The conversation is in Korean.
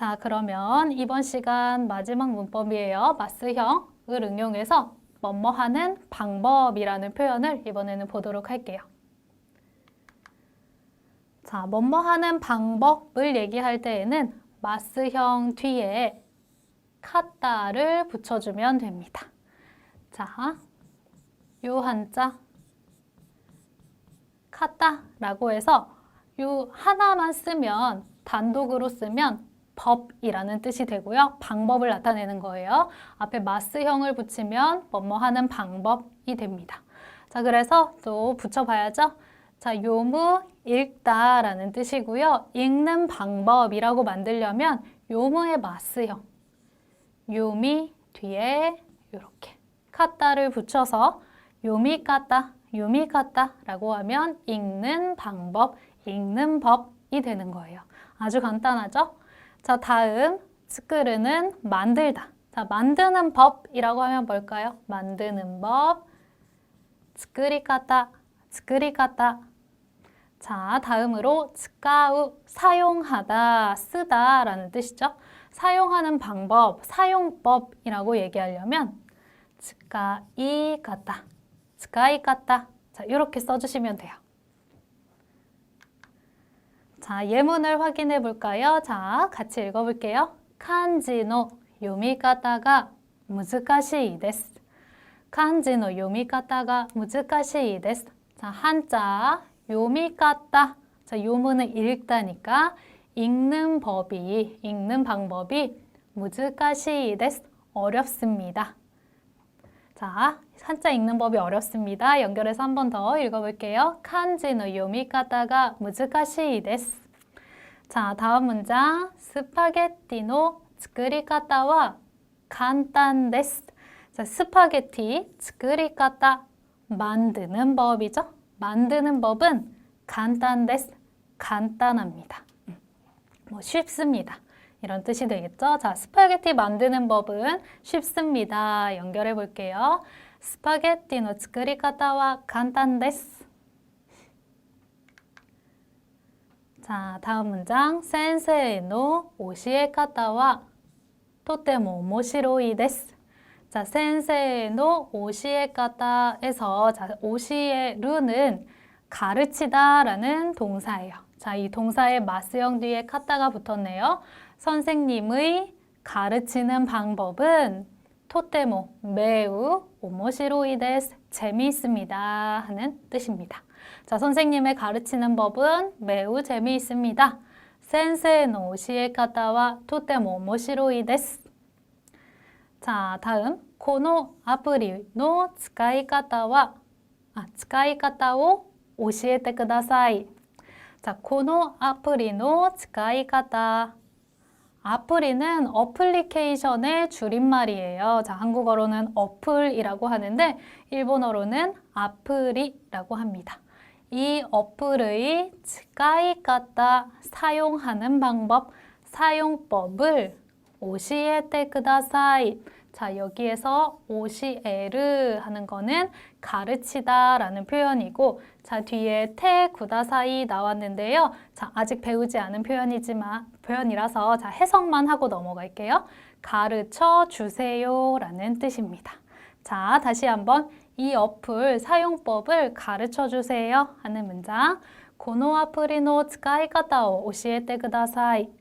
자, 그러면 이번 시간 마지막 문법이에요. 마스형을 응용해서 뭐뭐 하는 방법이라는 표현을 이번에는 보도록 할게요. 자, 뭐뭐 하는 방법을 얘기할 때에는 마스형 뒤에 카타를 붙여주면 됩니다. 자, 요 한자 카타라고 해서 요 하나만 쓰면 단독으로 쓰면 법이라는 뜻이 되고요. 방법을 나타내는 거예요. 앞에 마스형을 붙이면 뭐뭐 하는 방법이 됩니다. 자, 그래서 또 붙여봐야죠. 자, 요무 읽다라는 뜻이고요. 읽는 방법이라고 만들려면 요무의 마스형. 요미 뒤에 이렇게 카타를 붙여서 요미 카타, 요미 카타라고 하면 읽는 방법, 읽는 법이 되는 거예요. 아주 간단하죠? 자, 다음 스크르는 만들다. 자, 만드는 법이라고 하면 뭘까요? 만드는 법, 스크리카타, 스크리카타. 자, 다음으로 스카우, 사용하다, 쓰다 라는 뜻이죠. 사용하는 방법, 사용법이라고 얘기하려면 스카이 카타, 스카이 카타. 자, 이렇게 써주시면 돼요. 자, 예문을 확인해 볼까요? 자, 같이 읽어 볼게요. 칸지노 요미가타가 무즈카시이 데스. 칸지노 요미가타가 무즈카시이 데스. 자, 한자 요미가타. 자, 요문은 읽다니까 읽는 법이 읽는 방법이 무즈카시이 데스. 어렵습니다. 자, 한자 읽는 법이 어렵습니다. 연결해서 한 번 더 읽어볼게요. 칸지의 요미가다가 무즈카시이 데스. 자, 다음 문장. 스파게티노 츠크리카타와 간단 데스. 자, 스파게티 츠크리카타 만드는 법이죠. 만드는 법은 간단 데스. 간단합니다. 음, 뭐 쉽습니다. 이런 뜻이 되겠죠? 자, 스파게티 만드는 법은 쉽습니다. 연결해 볼게요. 스파게티의 作り方は簡単です. 자, 다음 문장. 센세의 教え方はとても面白いです. 자, 센세의 教え方에서 자, 教え루는 가르치다라는 동사예요. 자, 이 동사의 마스형 뒤에 카타가 붙었네요. 선생님의 가르치는 방법은 토테모 매우 오모시로이 데스 재미있습니다 하는 뜻입니다. 자, 선생님의 가르치는 법은 매우 재미있습니다. 센세노 시에카타와 토테모 오모시로이 데스. 자, 다음 코노 아프리노 스카이카타와 아, 스카이카타오 오시에테 쿠다사이. 자, 코노 아프리노 스카이카타 아플이는 어플리케이션의 줄임말이에요. 자, 한국어로는 어플이라고 하는데 일본어로는 아플이라고 합니다. 이 어플의 스카이까다 사용하는 방법, 사용법을 오시에테 그다사이. 자, 여기에서 오시에르 하는 거는 가르치다 라는 표현이고, 자, 뒤에 테 구다사이 나왔는데요. 자, 아직 배우지 않은 표현이지만, 표현이라서 자, 해석만 하고 넘어갈게요. 가르쳐 주세요 라는 뜻입니다. 자, 다시 한번 이 어플 사용법을 가르쳐 주세요 하는 문장. このアプリの使い方を教えてください.